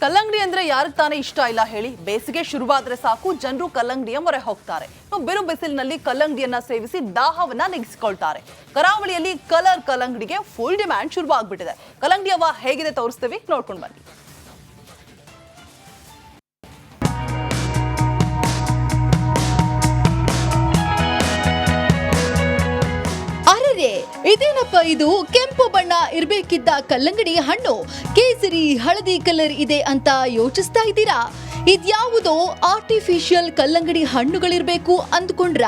ಕಲ್ಲಂಗಡಿ ಅಂದ್ರೆ ಯಾರಿಗೆ ತಾನೇ ಇಷ್ಟ ಇಲ್ಲ ಹೇಳಿ ಬೇಸಿಗೆ ಶುರುವಾದ್ರೆ ಸಾಕು, ಜನರು ಕಲ್ಲಂಗಡಿಯ ಮೊರೆ ಹೋಗ್ತಾರೆ. ಬಿರು ಬಿಸಿಲಿನಲ್ಲಿ ಕಲ್ಲಂಗಡಿಯನ್ನ ಸೇವಿಸಿ ದಾಹವನ್ನ ನೆಗೆಸಿಕೊಳ್ತಾರೆ. ಕರಾವಳಿಯಲ್ಲಿ ಕಲರ್ ಕಲ್ಲಂಗಡಿಗೆ ಫುಲ್ ಡಿಮ್ಯಾಂಡ್ ಶುರುವಾಗ್ಬಿಟ್ಟಿದೆ. ಕಲ್ಲಂಗಡಿ ಹವ ಹೇಗಿದೆ ತೋರಿಸ್ತೀವಿ, ನೋಡ್ಕೊಂಡು ಬನ್ನಿ. ಇದೇನಪ್ಪ ಇದು? ಕೆಂಪು ಬಣ್ಣ ಇರಬೇಕಿದ್ದ ಕಲ್ಲಂಗಡಿ ಹಣ್ಣು. ಕೇಸರಿ, ಹಳದಿ ಕಲರ್ ಇದೆ ಅಂತ ಯೋಚಿಸ್ತಾ ಇದ್ದೀರಾ? ಇದ್ಯಾವುದೋ ಆರ್ಟಿಫಿಷಿಯಲ್ ಕಲ್ಲಂಗಡಿ ಹಣ್ಣುಗಳಿರ್ಬೇಕು ಅಂದ್ಕೊಂಡ್ರ?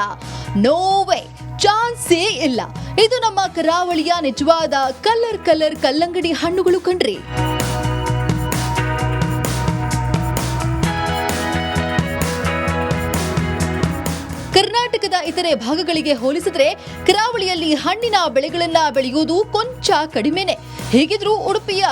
ನೋವೇ ಚಾನ್ಸೇ ಇಲ್ಲ. ಇದು ನಮ್ಮ ಕರಾವಳಿಯ ನಿಜವಾದ ಕಲರ್ ಕಲರ್ ಕಲ್ಲಂಗಡಿ ಹಣ್ಣುಗಳು ಕಣ್ರಿ. ಕರ್ನಾಟಕದ ಇತರೆ ಭಾಗಗಳಿಗೆ ಹೋಲಿಸಿದ್ರೆ ಕರಾವಳಿಯಲ್ಲಿ ಹಣ್ಣಿನ ಬೆಳೆಗಳನ್ನ ಬೆಳೆಯುವುದು ಕೊಂಚ ಕಡಿಮೆನೆ. ಹೇಗಿದ್ರೂ ಉಡುಪಿಯ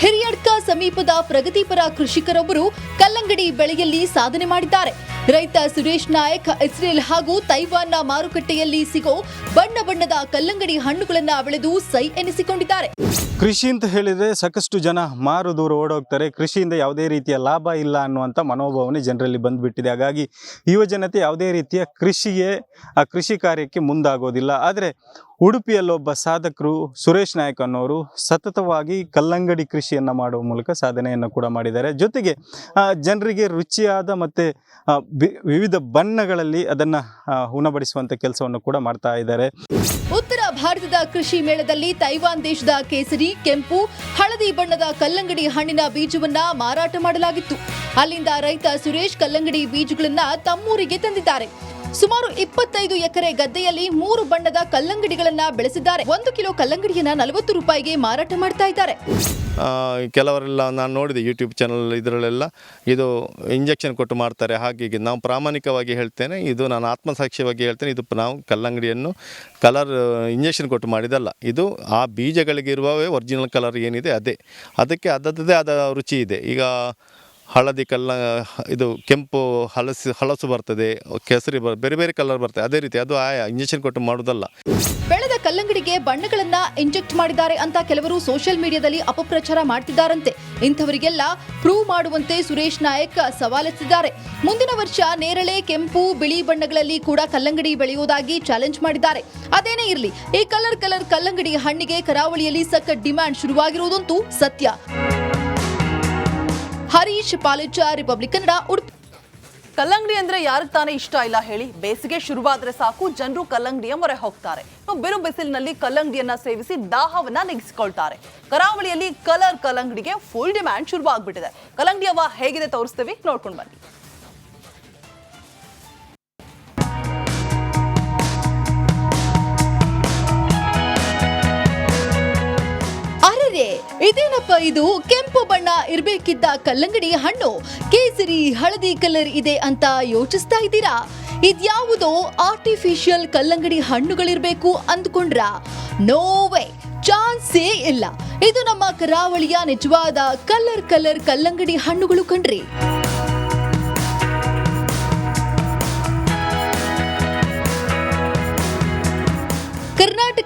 ಹಿರಿಯಡ್ಕ ಸಮೀಪದ ಪ್ರಗತಿಪರ ಕೃಷಿಕರೊಬ್ಬರು ಕಲ್ಲಂಗಡಿ ಬೆಳೆಯಲ್ಲಿ ಸಾಧನೆ ಮಾಡಿದ್ದಾರೆ. ರೈತ ಸುರೇಶ್ ನಾಯಕ್, ಇಸ್ರೇಲ್ ಹಾಗೂ ತೈವಾನ್ನ ಮಾರುಕಟ್ಟೆಯಲ್ಲಿ ಸಿಗೋ ಬಣ್ಣ ಬಣ್ಣದ ಕಲ್ಲಂಗಡಿ ಹಣ್ಣುಗಳನ್ನು ಬೆಳೆದು ಸೈ ಎನಿಸಿಕೊಂಡಿದ್ದಾರೆ. ಕೃಷಿ ಅಂತ ಹೇಳಿದರೆ ಸಾಕಷ್ಟು ಜನ ಮಾರು ದೂರ ಓಡೋಗ್ತಾರೆ. ಕೃಷಿಯಿಂದ ಯಾವುದೇ ರೀತಿಯ ಲಾಭ ಇಲ್ಲ ಅನ್ನುವಂಥ ಮನೋಭಾವನೆ ಜನರಲ್ಲಿ ಬಂದುಬಿಟ್ಟಿದೆ. ಹಾಗಾಗಿ ಯುವಜನತೆ ಯಾವುದೇ ರೀತಿಯ ಕೃಷಿಗೆ, ಆ ಕೃಷಿ ಕಾರ್ಯಕ್ಕೆ ಮುಂದಾಗೋದಿಲ್ಲ. ಆದರೆ ಉಡುಪಿಯಲ್ಲೊಬ್ಬ ಸಾಧಕರು ಸುರೇಶ್ ನಾಯಕ್ ಅನ್ನೋರು ಸತತವಾಗಿ ಕಲ್ಲಂಗಡಿ ಕೃಷಿಯನ್ನು ಮಾಡುವ ಮೂಲಕ ಸಾಧನೆಯನ್ನು ಕೂಡ ಮಾಡಿದ್ದಾರೆ. ಜೊತೆಗೆ ಜನರಿಗೆ ರುಚಿಯಾದ ಮತ್ತು ವಿವಿಧ ಬಣ್ಣಗಳಲ್ಲಿ ಅದನ್ನು ಉಣಬಡಿಸುವಂಥ ಕೆಲಸವನ್ನು ಕೂಡ ಮಾಡ್ತಾ ಇದ್ದಾರೆ. ಉತ್ತರ ಭಾರತದ ಕೃಷಿ ಮೇಳದಲ್ಲಿ ತೈವಾನ್ ದೇಶದ ಕೇಸರಿ, ಕೆಂಪು, ಹಳದಿ ಬಣ್ಣದ ಕಲ್ಲಂಗಡಿ ಹಣ್ಣಿನ ಬೀಜವನ್ನ ಮಾರಾಟ ಮಾಡಲಾಗಿತ್ತು. ಅಲ್ಲಿಂದ ರೈತ ಸುರೇಶ್ ಕಲ್ಲಂಗಡಿ ಬೀಜಗಳನ್ನ ತಮ್ಮೂರಿಗೆ ತಂದಿದ್ದಾರೆ. ಸುಮಾರು ಇಪ್ಪತ್ತೈದು ಎಕರೆ ಗದ್ದೆಯಲ್ಲಿ ಮೂರು ಬಣ್ಣದ ಕಲ್ಲಂಗಡಿಗಳನ್ನ ಬೆಳೆಸಿದ್ದಾರೆ. ಒಂದು ಕಿಲೋ ಕಲ್ಲಂಗಡಿಯನ್ನ ನಲವತ್ತು ರೂಪಾಯಿಗೆ ಮಾರಾಟ ಮಾಡ್ತಾ ಇದ್ದಾರೆ. ಕೆಲವರೆಲ್ಲ ನಾನು ನೋಡಿದೆ ಯೂಟ್ಯೂಬ್ ಚಾನಲ್ ಇದರಲ್ಲೆಲ್ಲ ಇದು ಇಂಜೆಕ್ಷನ್ ಕೊಟ್ಟು ಮಾಡ್ತಾರೆ. ಹಾಗೆ ನಾವು ಪ್ರಾಮಾಣಿಕವಾಗಿ ಹೇಳ್ತೇನೆ, ಇದು ನಾನು ಆತ್ಮಸಾಕ್ಷ್ಯವಾಗಿ ಹೇಳ್ತೇನೆ, ಇದು ನಾವು ಕಲ್ಲಂಗಡಿಯನ್ನು ಕಲರ್ ಇಂಜೆಕ್ಷನ್ ಕೊಟ್ಟು ಮಾಡಿದಲ್ಲ ಇದು ಆ ಬೀಜಗಳಿಗಿರುವವೇ ಒರಿಜಿನಲ್ ಕಲರ್ ಏನಿದೆ, ಅದೇ. ಅದಕ್ಕೆ ಅದರದ್ದೇ ಆದ ರುಚಿ ಇದೆ. ಈಗ ಹಳದಿ ಕಲ್ಲ, ಇದು ಕೆಂಪು ಹಲಸು ಹಲಸು ಬರ್ತದೆ, ಕೆಸರಿ ಬರ್ ಬೇರೆ ಬೇರೆ ಕಲರ್ ಬರ್ತದೆ. ಅದೇ ರೀತಿ ಅದು ಆಯಾ ಇಂಜೆಕ್ಷನ್ ಕೊಟ್ಟು ಮಾಡೋದಲ್ಲ. ಬೆಳೆದ ಕಲ್ಲಂಗಡಿಗೆ ಬಣ್ಣಗಳನ್ನ ಇಂಜೆಕ್ಟ್ ಮಾಡಿದ್ದಾರೆ ಅಂತ ಕೆಲವರು ಸೋಷಿಯಲ್ ಮೀಡಿಯಾದಲ್ಲಿ ಅಪಪ್ರಚಾರ ಮಾಡ್ತಿದ್ದಾರಂತೆ. ಇಂಥವರಿಗೆಲ್ಲ ಪ್ರೂವ್ ಮಾಡುವಂತೆ ಸುರೇಶ್ ನಾಯಕ್ ಸವಾಲೆತ್ತಿದ್ದಾರೆ. ಮುಂದಿನ ವರ್ಷ ನೇರಳೆ, ಕೆಂಪು, ಬಿಳಿ ಬಣ್ಣಗಳಲ್ಲಿ ಕೂಡ ಕಲ್ಲಂಗಡಿ ಬೆಳೆಯುವುದಾಗಿ ಚಾಲೆಂಜ್ ಮಾಡಿದ್ದಾರೆ. ಅದೇನೇ ಇರಲಿ, ಈ ಕಲರ್ ಕಲರ್ ಕಲ್ಲಂಗಡಿ ಹಣ್ಣಿಗೆ ಕರಾವಳಿಯಲ್ಲಿ ಸಖತ್ ಡಿಮ್ಯಾಂಡ್ ಶುರುವಾಗಿರುವುದಂತೂ ಸತ್ಯ. ಹರೀಶ್ ಪಾಲಿಚ ರಿಪಬ್ಲಿಕ್ ಕನ್ನಡ ಉಡುಪಿ. ಕಲ್ಲಂಗಡಿ ಅಂದ್ರೆ ಯಾರಿಗೆ ತಾನೇ ಇಷ್ಟ ಇಲ್ಲ ಹೇಳಿ. ಬೇಸಿಗೆ ಶುರುವಾದ್ರೆ ಸಾಕು, ಜನರು ಕಲ್ಲಂಗಡಿಯ ಮೊರೆ ಹೋಗ್ತಾರೆ. ಬಿರು ಬಿಸಿಲಿನಲ್ಲಿ ಕಲ್ಲಂಗಡಿಯನ್ನ ಸೇವಿಸಿ ದಾಹವನ್ನ ನೆಗೆಸಿಕೊಳ್ತಾರೆ. ಕರಾವಳಿಯಲ್ಲಿ ಕಲರ್ ಕಲ್ಲಂಗಡಿಗೆ ಫುಲ್ ಡಿಮ್ಯಾಂಡ್ ಶುರುವಾಗ್ಬಿಟ್ಟಿದೆ. ಕಲ್ಲಂಗಡಿ ಕಲ್ಲಂಗಡಿಯವ ಹೇಗಿದೆ ತೋರಿಸ್ತೀವಿ, ನೋಡ್ಕೊಂಡು ಬನ್ನಿ. ಇದೇನಪ್ಪ ಇದು? ಕೆಂಪು ಬಣ್ಣ ಇರಬೇಕಿದ್ದ ಕಲ್ಲಂಗಡಿ ಹಣ್ಣು. ಕೇಸರಿ, ಹಳದಿ ಕಲರ್ ಇದೆ ಅಂತ ಯೋಚಿಸ್ತಾ ಇದ್ದೀರಾ? ಇದ್ಯಾವುದೋ ಆರ್ಟಿಫಿಷಿಯಲ್ ಕಲ್ಲಂಗಡಿ ಹಣ್ಣುಗಳಿರಬೇಕು ಅಂದ್ಕೊಂಡ್ರ? ನೋವೇ ಚಾನ್ಸೇ ಇಲ್ಲ. ಇದು ನಮ್ಮ ಕರಾವಳಿಯ ನಿಜವಾದ ಕಲರ್ ಕಲರ್ ಕಲ್ಲಂಗಡಿ ಹಣ್ಣುಗಳು ಕಣ್ರಿ.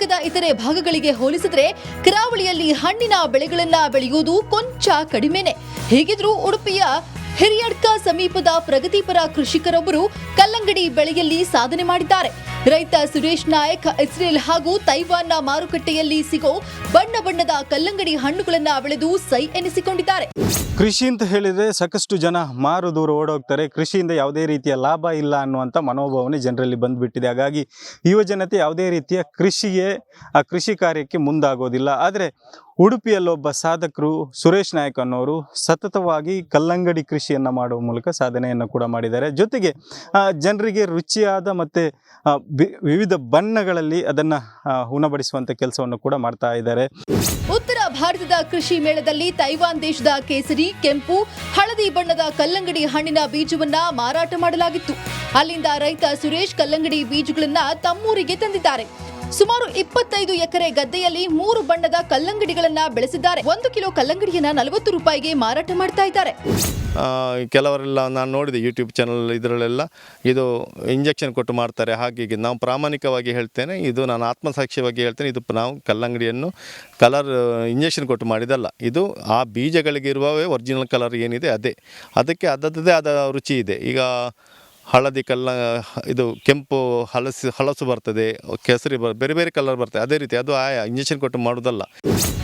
ಕರ್ನಾಟಕದ ಇತರೆ ಭಾಗಗಳಿಗೆ ಹೋಲಿಸಿದ್ರೆ ಕರಾವಳಿಯಲ್ಲಿ ಹಣ್ಣಿನ ಬೆಳೆಗಳನ್ನ ಬೆಳೆಯುವುದು ಕೊಂಚ ಕಡಿಮೆನೆ. ಹೇಗಿದ್ರೂ ಉಡುಪಿಯ ಹಿರಿಯಡ್ಕ ಸಮೀಪದ ಪ್ರಗತಿಪರ ಕೃಷಿಕರೊಬ್ಬರು ಕಲ್ಲಂಗಡಿ ಬೆಳೆಯಲ್ಲಿ ಸಾಧನೆ ಮಾಡಿದ್ದಾರೆ. ರೈತ ಸುರೇಶ್ ನಾಯಕ್, ಇಸ್ರೇಲ್ ಹಾಗೂ ತೈವಾನ್ನ ಮಾರುಕಟ್ಟೆಯಲ್ಲಿ ಸಿಗೋ ಬಣ್ಣ ಬಣ್ಣದ ಕಲ್ಲಂಗಡಿ ಹಣ್ಣುಗಳನ್ನು ಬೆಳೆದು ಸೈ ಎನಿಸಿಕೊಂಡಿದ್ದಾರೆ. ಕೃಷಿ ಅಂತ ಹೇಳಿದರೆ ಸಾಕಷ್ಟು ಜನ ಮಾರು ದೂರ ಓಡೋಗ್ತಾರೆ. ಕೃಷಿಯಿಂದ ಯಾವುದೇ ರೀತಿಯ ಲಾಭ ಇಲ್ಲ ಅನ್ನುವಂಥ ಮನೋಭಾವನೆ ಜನರಲ್ಲಿ ಬಂದುಬಿಟ್ಟಿದೆ. ಹಾಗಾಗಿ ಯುವ ಜನತೆ ಯಾವುದೇ ರೀತಿಯ ಕೃಷಿಗೆ, ಆ ಕೃಷಿ ಕಾರ್ಯಕ್ಕೆ ಮುಂದಾಗೋದಿಲ್ಲ. ಆದರೆ ಉಡುಪಿಯಲ್ಲೊಬ್ಬ ಸಾಧಕರು ಸುರೇಶ್ ನಾಯಕ್ ಅನ್ನೋರು ಸತತವಾಗಿ ಕಲ್ಲಂಗಡಿ ಕೃಷಿಯನ್ನು ಮಾಡುವ ಮೂಲಕ ಸಾಧನೆಯನ್ನು ಕೂಡ ಮಾಡಿದ್ದಾರೆ. ಜೊತೆಗೆ ಜನರಿಗೆ ರುಚಿಯಾದ ಮತ್ತು ವಿವಿಧ ಬಣ್ಣಗಳಲ್ಲಿ ಅದನ್ನು ಉಣಬಡಿಸುವಂಥ ಕೆಲಸವನ್ನು ಕೂಡ ಮಾಡ್ತಾ ಇದ್ದಾರೆ. ಉತ್ತರ ಭಾರತದ ಕೃಷಿ ಮೇಳದಲ್ಲಿ ತೈವಾನ್ ದೇಶದ ಕೇಸರಿ, ಕೆಂಪು, ಹಳದಿ ಬಣ್ಣದ ಕಲ್ಲಂಗಡಿ ಹಣ್ಣಿನ ಬೀಜವನ್ನ ಮಾರಾಟ ಮಾಡಲಾಗಿತ್ತು. ಅಲ್ಲಿಂದ ರೈತ ಸುರೇಶ್ ಕಲ್ಲಂಗಡಿ ಬೀಜಗಳನ್ನ ತಮ್ಮೂರಿಗೆ ತಂದಿದ್ದಾರೆ. ಸುಮಾರು ಇಪ್ಪತ್ತೈದು ಎಕರೆ ಗದ್ದೆಯಲ್ಲಿ ಮೂರು ಬಣ್ಣದ ಕಲ್ಲಂಗಡಿಗಳನ್ನ ಬೆಳೆಸಿದ್ದಾರೆ. ಒಂದು ಕಿಲೋ ಕಲ್ಲಂಗಡಿಯನ್ನ ನಲವತ್ತು ರೂಪಾಯಿಗೆ ಮಾರಾಟ ಮಾಡ್ತಾ ಇದ್ದಾರೆ. ಕೆಲವರೆಲ್ಲ ನಾನು ನೋಡಿದೆ ಯೂಟ್ಯೂಬ್ ಚಾನಲ್ ಇದರಲ್ಲೆಲ್ಲ ಇದು ಇಂಜೆಕ್ಷನ್ ಕೊಟ್ಟು ಮಾಡ್ತಾರೆ. ಹಾಗೆ ನಾವು ಪ್ರಾಮಾಣಿಕವಾಗಿ ಹೇಳ್ತೇನೆ, ಇದು ನಾನು ಆತ್ಮಸಾಕ್ಷಿಯಾಗಿ ಹೇಳ್ತೇನೆ, ಇದು ನಾವು ಕಲ್ಲಂಗಡಿಯನ್ನು ಕಲರ್ ಇಂಜೆಕ್ಷನ್ ಕೊಟ್ಟು ಮಾಡಿದಲ್ಲ. ಇದು ಆ ಬೀಜಗಳಿಗಿರುವವೇ ಒರಿಜಿನಲ್ ಕಲರ್ ಏನಿದೆ, ಅದೇ. ಅದಕ್ಕೆ ಅದರದ್ದೇ ಆದ ರುಚಿ ಇದೆ. ಈಗ ಹಳದಿ ಕಲ್ಲ ಇದು ಕೆಂಪು ಹಲಸು ಹಲಸು ಬರ್ತದೆ, ಕೇಸರಿ ಬರ್ ಬೇರೆ ಬೇರೆ ಕಲರ್ ಬರ್ತದೆ, ಅದೇ ರೀತಿ ಅದು ಆಯಾ ಇಂಜೆಕ್ಷನ್ ಕೊಟ್ಟು ಮಾಡೋದಲ್ಲ.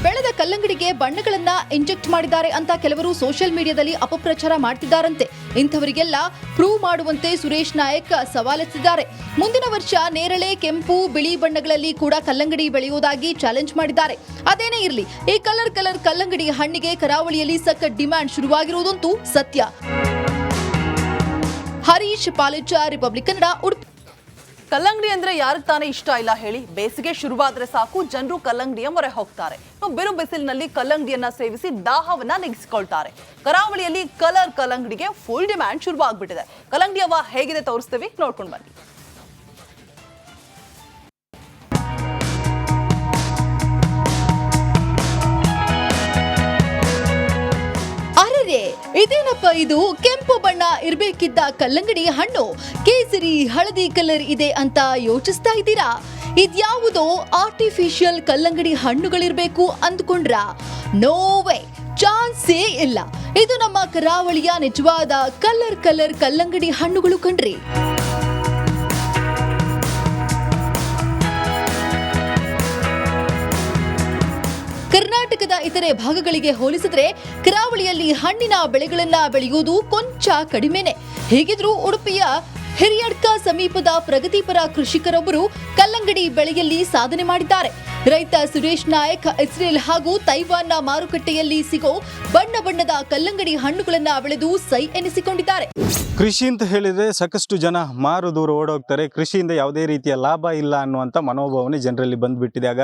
ಬೆಳೆದ ಕಲ್ಲಂಗಡಿಗೆ ಬಣ್ಣಗಳನ್ನ ಇಂಜೆಕ್ಟ್ ಮಾಡಿದ್ದಾರೆ ಅಂತ ಕೆಲವರು ಸೋಷಿಯಲ್ ಮೀಡಿಯಾದಲ್ಲಿ ಅಪಪ್ರಚಾರ ಮಾಡ್ತಿದ್ದಾರಂತೆ. ಇಂಥವರಿಗೆಲ್ಲ ಪ್ರೂವ್ ಮಾಡುವಂತೆ ಸುರೇಶ್ ನಾಯಕ್ ಸವಾಲೆತ್ತಿದ್ದಾರೆ. ಮುಂದಿನ ವರ್ಷ ನೇರಳೆ, ಕೆಂಪು, ಬಿಳಿ ಬಣ್ಣಗಳಲ್ಲಿ ಕೂಡ ಕಲ್ಲಂಗಡಿ ಬೆಳೆಯುವುದಾಗಿ ಚಾಲೆಂಜ್ ಮಾಡಿದ್ದಾರೆ. ಅದೇನೇ ಇರಲಿ, ಈ ಕಲರ್ ಕಲರ್ ಕಲ್ಲಂಗಡಿ ಹಣ್ಣಿಗೆ ಕರಾವಳಿಯಲ್ಲಿ ಸಖತ್ ಡಿಮ್ಯಾಂಡ್ ಶುರುವಾಗಿರುವುದಂತೂ ಸತ್ಯ. ಹರೀಶ್ ಪಾಲಿಚ ರಿಪಬ್ಲಿಕ್ ಕನ್ನಡ ಉಡುಪಿ. ಕಲ್ಲಂಗಡಿ ಅಂದ್ರೆ ಯಾರಿಗೆ ತಾನೇ ಇಷ್ಟ ಇಲ್ಲ ಹೇಳಿ ಬೇಸಿಗೆ ಶುರುವಾದ್ರೆ ಸಾಕು, ಜನರು ಕಲ್ಲಂಗಡಿಯ ಮೊರೆ ಹೋಗ್ತಾರೆ. ಬಿರು ಬಿಸಿಲಿನಲ್ಲಿ ಕಲ್ಲಂಗಡಿಯನ್ನ ಸೇವಿಸಿ ದಾಹವನ್ನ ನೆಗೆಸಿಕೊಳ್ತಾರೆ. ಕರಾವಳಿಯಲ್ಲಿ ಕಲರ್ ಕಲ್ಲಂಗಡಿಗೆ ಫುಲ್ ಡಿಮ್ಯಾಂಡ್ ಶುರುವಾಗ್ಬಿಟ್ಟಿದೆ. ಕಲ್ಲಂಗಡಿ ಅವ ಹೇಗಿದೆ ತೋರಿಸ್ತೀವಿ, ನೋಡ್ಕೊಂಡು ಬನ್ನಿ. ಇದೇನಪ್ಪ ಇದು? ಕೆಂಪು ಬಣ್ಣ ಇರಬೇಕಿದ್ದ ಕಲ್ಲಂಗಡಿ ಹಣ್ಣು. ಕೇಸರಿ ಹಳದಿ ಕಲರ್ ಇದೆ ಅಂತ ಯೋಚಿಸ್ತಾ ಇದ್ದೀರಾ? ಇದ್ಯಾವುದೋ ಆರ್ಟಿಫಿಷಿಯಲ್ ಕಲ್ಲಂಗಡಿ ಹಣ್ಣುಗಳಿರ್ಬೇಕು ಅಂದ್ಕೊಂಡ್ರ? ನೋವೇ ಚಾನ್ಸೇ ಇಲ್ಲ. ಇದು ನಮ್ಮ ಕರಾವಳಿಯ ನಿಜವಾದ ಕಲರ್ ಕಲರ್ ಕಲ್ಲಂಗಡಿ ಹಣ್ಣುಗಳು ಕಣ್ರಿ. ಕರ್ನಾಟಕದ ಇತರೆ ಭಾಗಗಳಿಗೆ ಹೋಲಿಸಿದ್ರೆ ಕರಾವಳಿಯಲ್ಲಿ ಹಣ್ಣಿನ ಬೆಳೆಗಳನ್ನ ಬೆಳೆಯುವುದು ಕೊಂಚ ಕಡಿಮೆನೆ. ಹೇಗಿದ್ರೂ ಉಡುಪಿಯ ಹಿರಿಯಡ್ಕ ಸಮೀಪದ ಪ್ರಗತಿಪರ ಕೃಷಿಕರೊಬ್ಬರು ಕಲ್ಲಂಗಡಿ ಬೆಳೆಯಲ್ಲಿ ಸಾಧನೆ ಮಾಡಿದ್ದಾರೆ. ರೈತ ಸುರೇಶ್ ನಾಯಕ್ ಇಸ್ರೇಲ್ ಹಾಗೂ ತೈವಾನ್ನ ಮಾರುಕಟ್ಟೆಯಲ್ಲಿ ಸಿಗೋ ಬಣ್ಣ ಬಣ್ಣದ ಕಲ್ಲಂಗಡಿ ಹಣ್ಣುಗಳನ್ನ ಬೆಳೆದು ಸೈ ಎನಿಸಿಕೊಂಡಿದ್ದಾರೆ. ಕೃಷಿ ಅಂತ ಹೇಳಿದ್ರೆ ಸಾಕಷ್ಟು ಜನ ಮಾರು ದೂರ ಓಡೋಗ್ತಾರೆ. ಕೃಷಿಯಿಂದ ಯಾವುದೇ ರೀತಿಯ ಲಾಭ ಇಲ್ಲ ಅನ್ನುವಂಥ ಮನೋಭಾವನೆ ಜನರಲ್ಲಿ ಬಂದುಬಿಟ್ಟಿದೆ.